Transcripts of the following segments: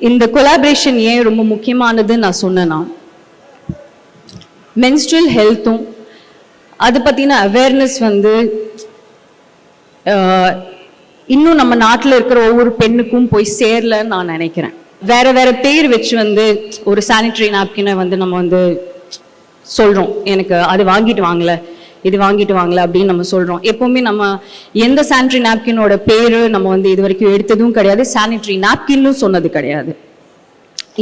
இந்த கொலாபரேஷன் ஏன் ரொம்ப முக்கியமானதுன்னு நான் சொன்னேன்னா மென்ஸ்ட்ரல் ஹெல்த்தும் அது பற்றின அவேர்னஸ் வந்து இன்னும் நம்ம நாட்டில் இருக்கிற ஒவ்வொரு பெண்ணுக்கும் போய் சேரலன்னு நான் நினைக்கிறேன். வேற வேற பேர் வச்சு வந்து ஒரு சானிடரி நாப்கினை வந்து நம்ம வந்து சொல்கிறோம் எனக்கு அது வாங்கிட்டு வாங்கலை இது வாங்கிட்டு வாங்கல அப்படின்னு நம்ம சொல்கிறோம் எப்போவுமே நம்ம எந்த சானிட்ரி நாப்கினோட பேர் நம்ம வந்து இது வரைக்கும் எடுத்ததும் கிடையாது. சானிட்ரி நாப்கின்னு சொன்னது கிடையாது.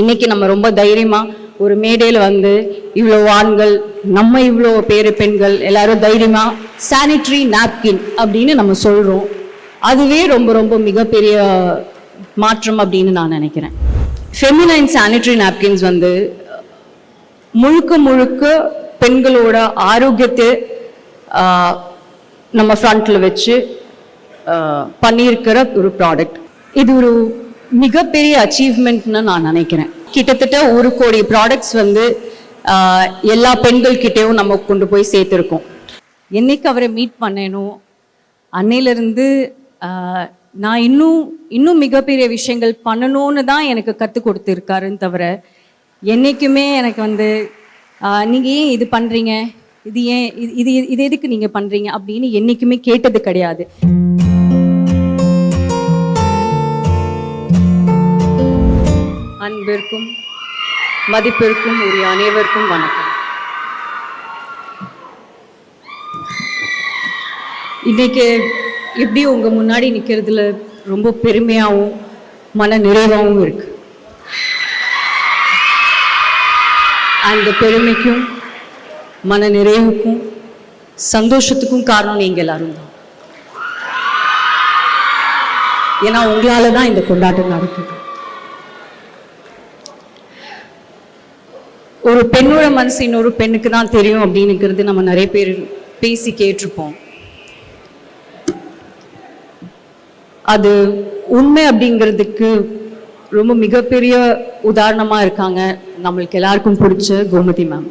இன்னைக்கு நம்ம ரொம்ப தைரியமா ஒரு மேடையில் வந்து இவ்வளோ ஆண்கள் நம்ம இவ்வளோ பேரு பெண்கள் எல்லாரும் தைரியமா சானிட்ரி நாப்கின் அப்படின்னு நம்ம சொல்றோம். அதுவே ரொம்ப ரொம்ப மிகப்பெரிய மாற்றம் அப்படின்னு நான் நினைக்கிறேன். ஃபெமினைன் சானிட்ரி நாப்கின்ஸ் வந்து முழுக்க முழுக்க பெண்களோட ஆரோக்கியத்தை நம்ம ஃப்ரண்ட்டில் வச்சு பண்ணியிருக்கிற ஒரு ப்ராடக்ட் இது ஒரு மிகப்பெரிய அச்சீவ்மெண்ட்னு நான் நினைக்கிறேன். கிட்டத்தட்ட ஒரு கோடி ப்ராடக்ட்ஸ் வந்து எல்லா பெண்கள்கிட்டேயும் நம்ம கொண்டு போய் சேர்த்துருக்கோம். என்னைக்கு அவரை மீட் பண்ணேனோ அன்னையிலேருந்து நான் இன்னும் இன்னும் மிகப்பெரிய விஷயங்கள் பண்ணணும்னு தான் எனக்கு கற்றுக் கொடுத்துருக்காருன்னு தவிர என்றைக்குமே எனக்கு வந்து நீங்கள் ஏன் இது பண்ணுறீங்க இது ஏன் இது இது இது எதுக்கு நீங்க பண்றீங்க அப்படின்னு என்னைக்குமே கேட்டது கிடையாது. அன்பிற்கும் மதிப்பிற்கும் உரிய அனைவருக்கும் வணக்கம். இன்னைக்கு எப்படி உங்க முன்னாடி நிக்கிறதுல ரொம்ப பெருமையாகவும் மன நிறைவாகவும் இருக்கு. அந்த பெருமைக்கும் மன நிறைவுக்கும் சந்தோஷத்துக்கும் காரணம் நீங்க எல்லாரும் தான். ஏன்னா உங்களால தான் இந்த கொண்டாட்டம் நடக்குது. ஒரு பெண்ணோட மனசு இன்னொரு பெண்ணுக்கு தான் தெரியும் அப்படின்னுங்கிறது நம்ம நிறைய பேர் பேசி கேட்டிருப்போம். அது உண்மை அப்படிங்கிறதுக்கு ரொம்ப மிகப்பெரிய உதாரணமா இருக்காங்க நம்மளுக்கு எல்லாருக்கும் பிடிச்ச கோமதி மேம்.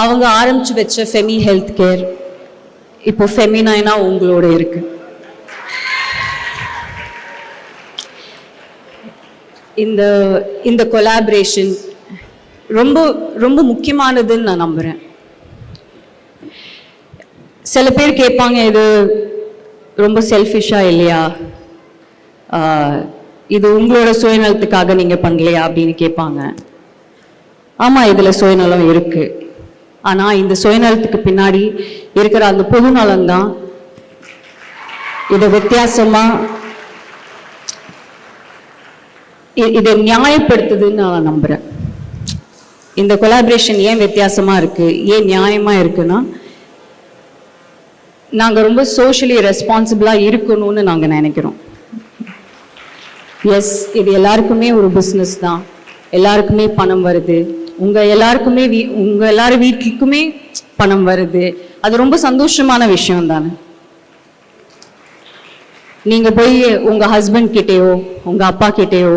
அவங்க ஆரம்பிச்சு வச்ச ஃபெமி ஹெல்த் கேர் இப்போ ஃபெமினைனா உங்களோட இருக்கு. இந்த இந்த கொலாபரேஷன் ரொம்ப ரொம்ப முக்கியமானதுன்னு நான் நம்புறேன். சில பேர் கேட்பாங்க இது ரொம்ப செல்ஃபிஷா இல்லையா? இது உங்களோட சுயநலத்துக்காக நீங்க பண்ணலையா அப்படின்னு கேட்பாங்க. ஆமா இதுல சுயநலம் இருக்கு. ஆனால் இந்த சுயநலத்துக்கு பின்னாடி இருக்கிற அந்த பொது நலம்தான். இதை வித்தியாசமாக இதை நியாயப்படுத்துதுன்னு நான் நம்புகிறேன் இந்த கொலாபரேஷன் ஏன் வித்தியாசமாக இருக்குது ஏன் நியாயமாக இருக்குன்னா நாங்கள் ரொம்ப சோஷியலி ரெஸ்பான்சிபிளாக இருக்கணும்னு நாங்கள் நினைக்கிறோம். எஸ் இது எல்லாருக்குமே ஒரு பிஸ்னஸ் தான். எல்லாருக்குமே பணம் வருது. உங்கள் எல்லாருக்குமே வீ உங்கள் எல்லார் வீட்டுக்குமே பணம் வருது. அது ரொம்ப சந்தோஷமான விஷயம் தானே? நீங்கள் போய் உங்கள் ஹஸ்பண்ட் கிட்டேயோ உங்கள் அப்பா கிட்டேயோ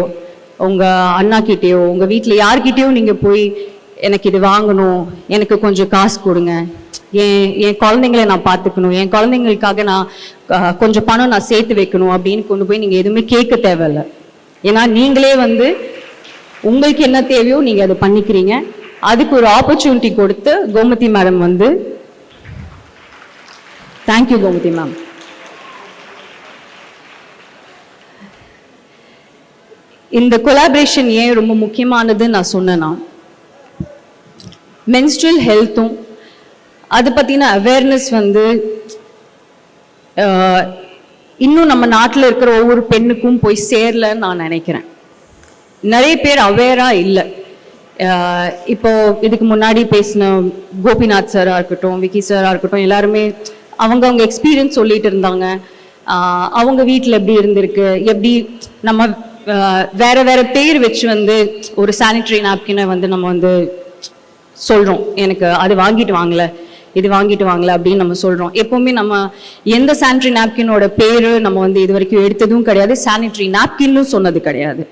உங்கள் அண்ணா கிட்டேயோ உங்கள் வீட்டில் யார்கிட்டேயோ நீங்கள் போய் எனக்கு இது வாங்கணும் எனக்கு கொஞ்சம் காசு கொடுங்க. என் என் குழந்தைங்களை நான் பார்த்துக்கணும் என் குழந்தைங்களுக்காக நான் கொஞ்சம் பணம் நான் சேர்த்து வைக்கணும். அப்படின்னு கொண்டு போய் நீங்கள் எதுவுமே கேட்க தேவையில்ல. ஏன்னா நீங்களே வந்து உங்களுக்கு என்ன தேவையோ நீங்க அதை பண்ணிக்கிறீங்க. அதுக்கு ஒரு ஆப்பர்ச்சுனிட்டி கொடுத்து கோமதி மேடம் வந்து தேங்க்யூ கோமதி மேம் இந்த கொலாபரேஷன் ஏன் ரொம்ப முக்கியமானதுன்னு நான் சொன்னேன்னா மென்ஸ்ட்ரல் ஹெல்த்தும் அது பற்றின அவேர்னஸ் வந்து இன்னும் நம்ம நாட்டில் இருக்கிற ஒவ்வொரு பெண்ணுக்கும் போய் சேரலன்னு நான் நினைக்கிறேன். நிறைய பேர் அவேராக இல்லை. இப்போ இதுக்கு முன்னாடி பேசின கோபிநாத் சாராக இருக்கட்டும் விக்கி சாராக இருக்கட்டும் எல்லாருமே அவங்க அவங்க எக்ஸ்பீரியன்ஸ் சொல்லிட்டு இருந்தாங்க. அவங்க வீட்டில் எப்படி இருந்திருக்கு எப்படி நம்ம வேற வேற பேர் வச்சு வந்து ஒரு சானிடரி நாப்கினை வந்து நம்ம வந்து சொல்கிறோம் எனக்கு அது வாங்கிட்டு வாங்கல இது வாங்கிட்டு வாங்கல அப்படின்னு நம்ம சொல்கிறோம் எப்போவுமே நம்ம எந்த சானிட்டரி நாப்கினோட பேர் நம்ம வந்து இது வரைக்கும் எடுத்ததும் கிடையாது சானிட்ரி நாப்கின்னு சொன்னது கிடையாது.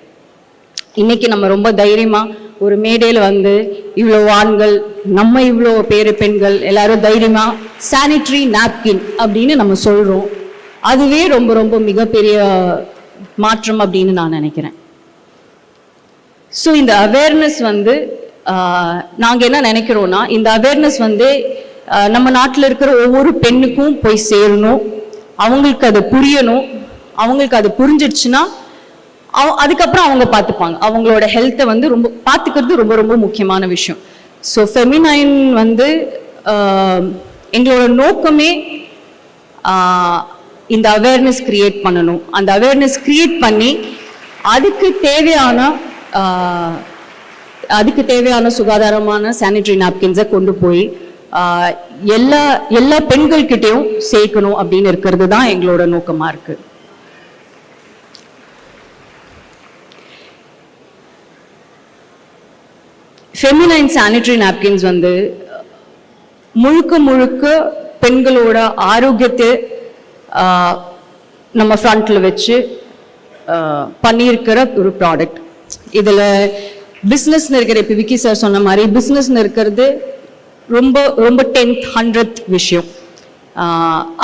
இன்னைக்கு நம்ம ரொம்ப தைரியமா ஒரு மேடையில் வந்து இவ்வளோ ஆண்கள் நம்ம இவ்வளோ பேர் பெண்கள் எல்லாரும் தைரியமாக சானிட்ரி நாப்கின் அப்படின்னு நம்ம சொல்கிறோம் அதுவே ரொம்ப ரொம்ப மிகப்பெரிய மாற்றம் அப்படின்னு நான் நினைக்கிறேன். ஸோ இந்த அவேர்னஸ் வந்து நாங்கள் என்ன நினைக்கிறோம்னா இந்த அவேர்னஸ் வந்து நம்ம நாட்டில் இருக்கிற ஒவ்வொரு பெண்ணுக்கும் போய் சேரணும். அவங்களுக்கு அது புரியணும். அவங்களுக்கு அது புரிஞ்சிடுச்சுன்னா அதுக்கப்புறம் அவங்க பார்த்துப்பாங்க அவங்களோட ஹெல்த்தை வந்து ரொம்ப பார்த்துக்கிறது ரொம்ப ரொம்ப முக்கியமான விஷயம். ஸோ ஃபெமினைன் வந்து எங்களோட நோக்கமே இந்த அவேர்னஸ் கிரியேட் பண்ணணும். அந்த அவேர்னஸ் கிரியேட் பண்ணி அதுக்கு தேவையான அதுக்கு தேவையான சுகாதாரமான சானிடரி நாப்கின்ஸை கொண்டு போய் எல்லா எல்லா பெண்கள்கிட்டயும் சேர்க்கணும் அப்படின்னு இருக்கிறது தான் எங்களோட நோக்கமாக இருக்குது ஃபெமினைன் சானிடரி நாப்கின்ஸ் வந்து முழுக்க முழுக்க பெண்களோட ஆரோக்கியத்தை நம்ம ஃப்ரண்ட்டில் வச்சு பண்ணியிருக்கிற ஒரு ப்ராடக்ட் இதில் பிஸ்னஸ்னு இருக்கிற இப்போ விக்கி சார் சொன்ன மாதிரி பிஸ்னஸ்னு இருக்கிறது ரொம்ப ரொம்ப டென்த் ஹண்ட்ரட் விஷயம்.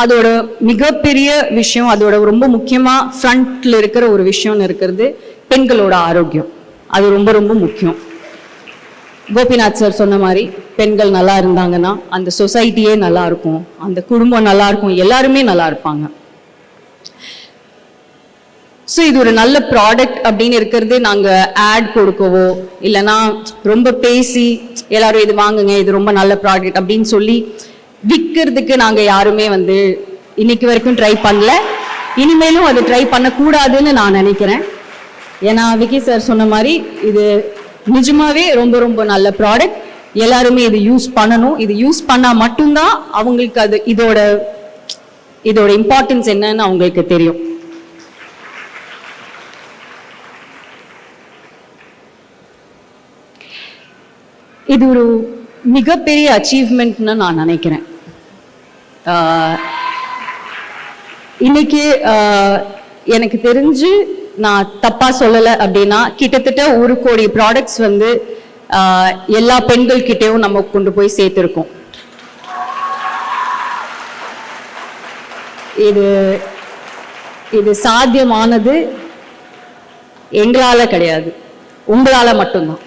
அதோட மிகப்பெரிய விஷயம் அதோட ரொம்ப முக்கியமாக ஃப்ரண்ட்டில் இருக்கிற ஒரு விஷயம்னு இருக்கிறது பெண்களோட ஆரோக்கியம். அது ரொம்ப ரொம்ப முக்கியம். கோபிநாத் சார் சொன்ன மாதிரி பெண்கள் நல்லா இருந்தாங்கன்னா அந்த சொசைட்டியே நல்லா இருக்கும் அந்த குடும்பம் நல்லா இருக்கும் எல்லாருமே நல்லா இருப்பாங்க. ஸோ இது ஒரு நல்ல ப்ராடக்ட் அப்படின்னு இருக்கிறது நாங்கள் ஆட் கொடுக்கவோ இல்லைன்னா ரொம்ப பேசி எல்லாரும் இது வாங்குங்க இது ரொம்ப நல்ல ப்ராடக்ட் அப்படின்னு சொல்லி விற்கிறதுக்கு நாங்கள் யாருமே வந்து இன்னைக்கு வரைக்கும் ட்ரை பண்ணல. இனிமேலும் அதை ட்ரை பண்ணக்கூடாதுன்னு நான் நினைக்கிறேன். ஏன்னா விக்கி சார் சொன்ன மாதிரி இது நிஜமாவே ரொம்ப ரொம்ப நல்ல ப்ராடக்ட் எல்லாருமே இது யூஸ் பண்ணணும். இது யூஸ் பண்ணால் மட்டும்தான் அவங்களுக்கு அது இதோட இதோட இம்பார்ட்டன்ஸ் என்னன்னு அவங்களுக்கு தெரியும். இது ஒரு மிகப்பெரிய அச்சீவ்மெண்ட்னு நான் நினைக்கிறேன். ஆஹ் இன்னைக்கு ஆஹ் எனக்கு தெரிஞ்சு நான் தப்பாக சொல்லலை அப்படின்னா கிட்டத்தட்ட ஒரு கோடி ப்ராடக்ட்ஸ் வந்து எல்லா பெண்கள் கிட்டேயும் நம்ம கொண்டு போய் சேர்த்துருக்கோம். இது இது சாத்தியமானது எங்களால் கிடையாது. உங்களால் மட்டும்தான்.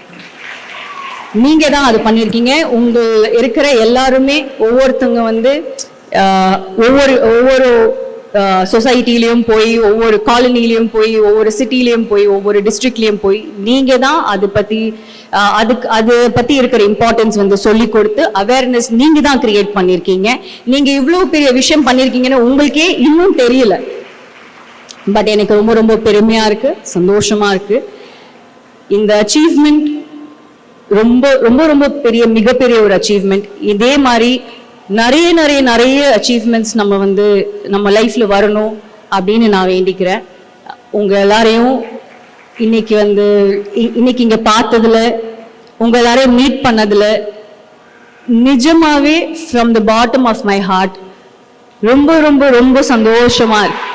நீங்கள் தான் அது பண்ணியிருக்கீங்க. உங்கள் இருக்கிற எல்லாருமே ஒவ்வொருத்தவங்க வந்து ஒவ்வொரு ஒவ்வொரு Uh, சொசைட்டிலையும் போய் ஒவ்வொரு காலனிலையும் போய் ஒவ்வொரு சிட்டிலையும் போய் ஒவ்வொரு டிஸ்ட்ரிக்ட்லையும் போய் நீங்கள் தான் அது பற்றி uh, அதுக்கு அது பற்றி இருக்கிற இம்பார்ட்டன்ஸ் வந்து சொல்லி கொடுத்து அவேர்னஸ் நீங்கள் தான் கிரியேட் பண்ணியிருக்கீங்க நீங்கள் இவ்வளோ பெரிய விஷயம் பண்ணியிருக்கீங்கன்னு உங்களுக்கே இன்னும் தெரியல. பட் எனக்கு ரொம்ப ரொம்ப பெருமையாக இருக்குது சந்தோஷமாக இருக்குது இந்த அச்சீவ்மெண்ட் ரொம்ப ரொம்ப ரொம்ப பெரிய மிகப்பெரிய ஒரு அச்சீவ்மெண்ட் இதே மாதிரி நிறைய நிறைய நிறைய அச்சீவ்மெண்ட்ஸ் நம்ம வந்து நம்ம லைஃப்பில் வரணும் அப்படின்னு நான் வேண்டிக்கிறேன். உங்கள் எல்லாரையும் இன்னைக்கு வந்து இ- இன்னைக்கு இங்கே பார்த்ததில் உங்கள் எல்லாரையும் மீட் பண்ணதில் நிஜமாகவே from the bottom of my heart ரொம்ப ரொம்ப ரொம்ப சந்தோஷமாக இருக்கு.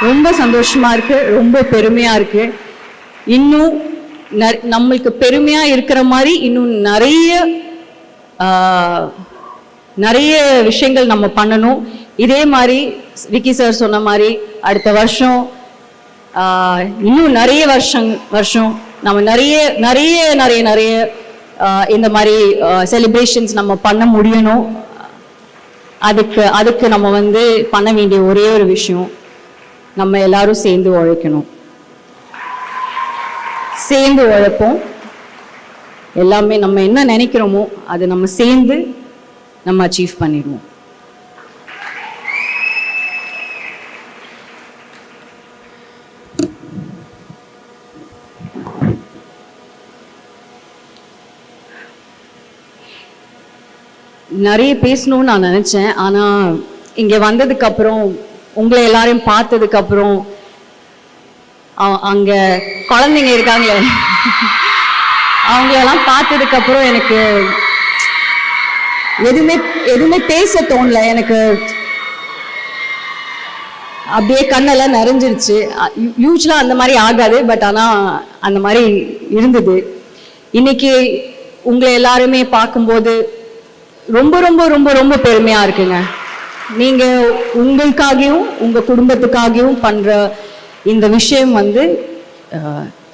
ரொம்ப சந்தோஷமாக இருக்குது ரொம்ப பெருமையாக இருக்குது இன்னும் நம்மளுக்கு பெருமையாக இருக்கிற மாதிரி இன்னும் நிறைய நிறைய விஷயங்கள் நம்ம பண்ணணும். இதே மாதிரி விக்கி சார் சொன்ன மாதிரி அடுத்த வருஷம் இன்னும் நிறைய வருஷம் வருஷம் நம்ம நிறைய நிறைய நிறைய நிறைய இந்த மாதிரி செலிப்ரேஷன்ஸ் நம்ம பண்ண முடியணும். அதுக்கு அதுக்கு நம்ம வந்து பண்ண வேண்டிய ஒரே ஒரு விஷயம் நம்ம எல்லாரும் சேர்ந்து உழைக்கணும். சேர்ந்து உழைப்போம். எல்லாமே நம்ம என்ன நினைக்கிறோமோ அதை நம்ம சேர்ந்து நம்ம அச்சீவ் பண்ணிடுவோம். நிறைய பேசணும்னு நான் நினைச்சேன். ஆனா இங்க வந்ததுக்கு அப்புறம் உங்களை எல்லாரையும் பார்த்ததுக்கு அப்புறம் அங்க குழந்தைங்க இருக்காங்களே. அவங்களெல்லாம் பார்த்ததுக்கு அப்புறம் எனக்கு எதுவுமே எதுவுமே பேச தோணல. எனக்கு அப்படியே கண்ணெல்லாம் நிறைஞ்சிருச்சு. யூஸ்வலாக அந்த மாதிரி ஆகாது பட் ஆனால் அந்த மாதிரி இருந்தது. இன்னைக்கு உங்களை எல்லாருமே பார்க்கும்போது ரொம்ப ரொம்ப ரொம்ப ரொம்ப பெருமையாக இருக்குங்க. நீங்கள் உங்களுக்காகவும் உங்கள் குடும்பத்துக்காகவும் பண்ணுற இந்த விஷயம் வந்து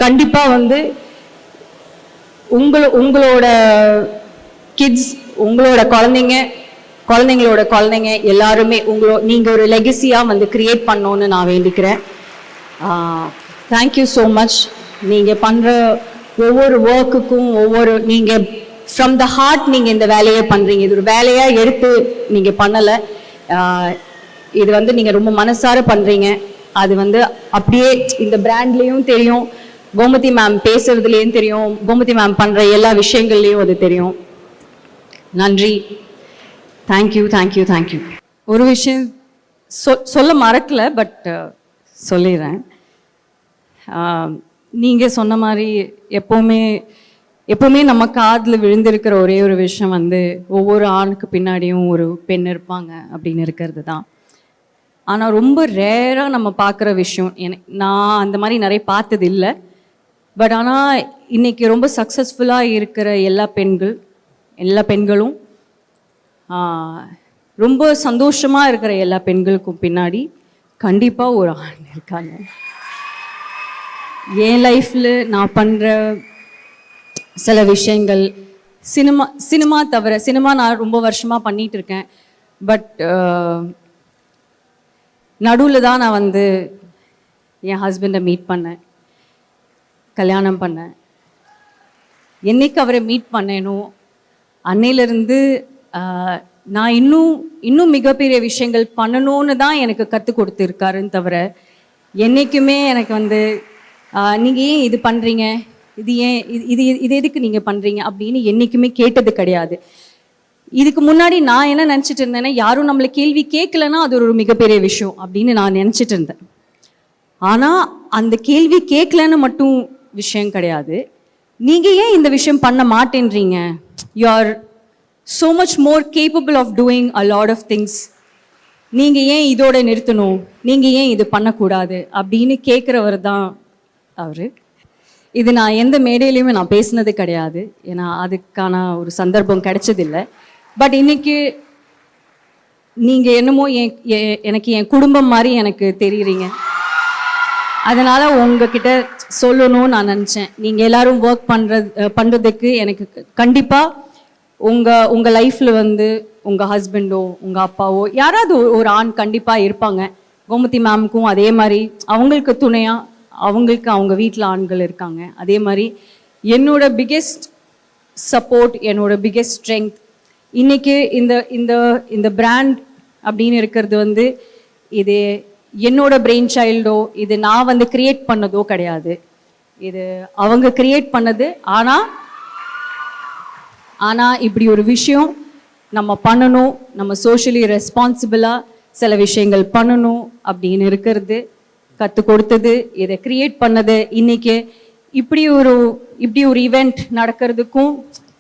கண்டிப்பாக வந்து உங்கள உங்களோட கிட்ஸ் உங்களோட குழந்தைங்க குழந்தைங்களோட குழந்தைங்க எல்லாருமே உங்களோ நீங்கள் ஒரு லெகசியாக வந்து கிரியேட் பண்ணோன்னு நான் வேண்டிக்கிறேன். தேங்க்யூ ஸோ மச் நீங்கள் பண்ணுற ஒவ்வொரு ஒர்க்குக்கும் ஒவ்வொரு நீங்கள் ஃப்ரம் த ஹார்ட் நீங்கள் இந்த வேலையை பண்ணுறீங்க இது ஒரு வேலையாக எடுத்து நீங்கள் பண்ணலை. இது வந்து நீங்கள் ரொம்ப மனசார பண்ணுறீங்க அது வந்து அப்படியே இந்த பிராண்ட்லேயும் தெரியும். கோமதி மேம் பேசுறதுலேயும் தெரியும். கோமதி மேம் பண்ற எல்லா விஷயங்கள்லையும் அது தெரியும். நன்றி. தேங்க்யூ தேங்க்யூ தேங்க்யூ ஒரு விஷயம் சொ சொல்ல மறக்கல பட் சொல்லிடுறேன். நீங்கள் சொன்ன மாதிரி எப்போவுமே எப்போவுமே நம்ம காதில் விழுந்திருக்கிற ஒரே ஒரு விஷயம் வந்து ஒவ்வொரு ஆணுக்கு பின்னாடியும் ஒரு பெண் இருப்பாங்க அப்படின்னு இருக்கிறது தான். ஆனால் ரொம்ப ரேராக நம்ம பார்க்குற விஷயம் என நான் அந்த மாதிரி நிறைய பார்த்தது இல்லை பட் ஆனால் இன்றைக்கி ரொம்ப சக்ஸஸ்ஃபுல்லாக இருக்கிற எல்லா பெண்கள் எல்லா பெண்களும் ரொம்ப சந்தோஷமாக இருக்கிற எல்லா பெண்களுக்கும் பின்னாடி கண்டிப்பாக ஒரு ஆண் இருக்காங்க. என் லைஃப்பில் நான் பண்ணுற சில விஷயங்கள் சினிமா சினிமா தவிர சினிமா நான் ரொம்ப வருஷமாக பண்ணிகிட்டு இருக்கேன். பட் நடுவில் தான் நான் வந்து என் ஹஸ்பண்டை மீட் பண்ணேன். கல்யாணம் பண்ணேன். என்னைக்கு அவரை மீட் பண்ணேனோ அன்னையிலேருந்து நான் இன்னும் இன்னும் மிகப்பெரிய விஷயங்கள் பண்ணணும்னு தான் எனக்கு கற்றுக் கொடுத்துருக்காருன்னு தவிர என்றைக்குமே எனக்கு வந்து நீங்கள் ஏன் இது பண்ணுறீங்க இது ஏன் இது இது இது எதுக்கு நீங்கள் பண்ணுறீங்க அப்படின்னு என்றைக்குமே கேட்டது கிடையாது. இதுக்கு முன்னாடி நான் என்ன நினச்சிட்டு இருந்தேன்னா யாரும் நம்மளை கேள்வி கேட்கலன்னா அது ஒரு மிகப்பெரிய விஷயம் அப்படின்னு நான் நினச்சிட்டு இருந்தேன். ஆனால் அந்த கேள்வி கேட்கலன்னு மட்டும் விஷயம் கிடையாது. நீங்கள் ஏன் இந்த விஷயம் பண்ண மாட்டேன்றீங்க? You are so much more capable of doing a lot of things நீங்கள் ஏன் இதோட நிறுத்தணும்? நீங்கள் ஏன் இது பண்ணக்கூடாது? அப்படின்னு கேட்குறவர் தான் அவர். இது நான் எந்த மேடையிலையுமே நான் பேசினது கிடையாது. ஏன்னா அதுக்கான ஒரு சந்தர்ப்பம் கிடைச்சதில்லை. பட் இன்னைக்கு நீங்கள் என்னமோ என் எனக்கு என் குடும்பம் மாதிரி எனக்கு தெரியுறீங்க. அதனால் உங்ககிட்ட சொல்லணும்னு நான் நினச்சேன். நீங்கள் எல்லாரும் ஒர்க் பண்ணுறது பண்ணுறதுக்கு எனக்கு கண்டிப்பாக உங்கள் உங்கள் லைஃப்பில் வந்து உங்கள் ஹஸ்பண்டோ உங்கள் அப்பாவோ யாராவது ஒரு- ஆண் கண்டிப்பாக இருப்பாங்க. கோமதி மேமுக்கும் அதே மாதிரி அவங்களுக்கு துணையாக அவங்களுக்கு அவங்க வீட்டில் ஆண்கள் இருக்காங்க. அதே மாதிரி என்னோட பிக்கெஸ்ட் சப்போர்ட் என்னோட பிக்கெஸ்ட் ஸ்ட்ரென்த் இன்றைக்கி இந்த இந்த இந்த பிராண்ட் அப்படின்னு இருக்கிறது வந்து இது என்னோட பிரெயின் சைல்டோ இது நான் வந்து கிரியேட் பண்ணதோ கிடையாது. இது அவங்க கிரியேட் பண்ணது ஆனால் ஆனால் இப்படி ஒரு விஷயம் நம்ம பண்ணணும் நம்ம சோஷியலி ரெஸ்பான்சிபிளாக சில விஷயங்கள் பண்ணணும் அப்படின்னு இருக்கிறது கற்றுக் கொடுத்தது இதை கிரியேட் பண்ணது. இன்னைக்கு இப்படி ஒரு இப்படி ஒரு ஈவெண்ட் நடக்கிறதுக்கும்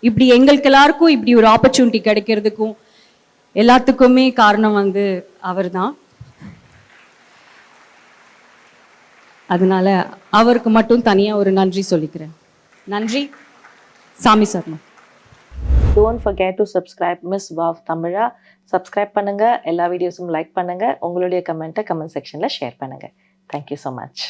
இப்படி எங்களுக்கு எல்லாருக்கும் இப்படி ஒரு ஆப்பர்ச்சுனிட்டி கிடைக்கிறதுக்கும் எல்லாத்துக்குமே காரணம் வந்து அவர் தான் அதனால அவருக்கு மட்டும் தனியாக ஒரு நன்றி சொல்லிக்கிறேன். நன்றி. Sami Sharma don't forget to subscribe miss wow Tamizha subscribe பண்ணுங்கள் எல்லா வீடியோஸும் லைக் பண்ணுங்கள் உங்களுடைய கமெண்ட்டை கமெண்ட் செக்ஷனில் ஷேர் பண்ணுங்கள் தேங்க்யூ ஸோ மச்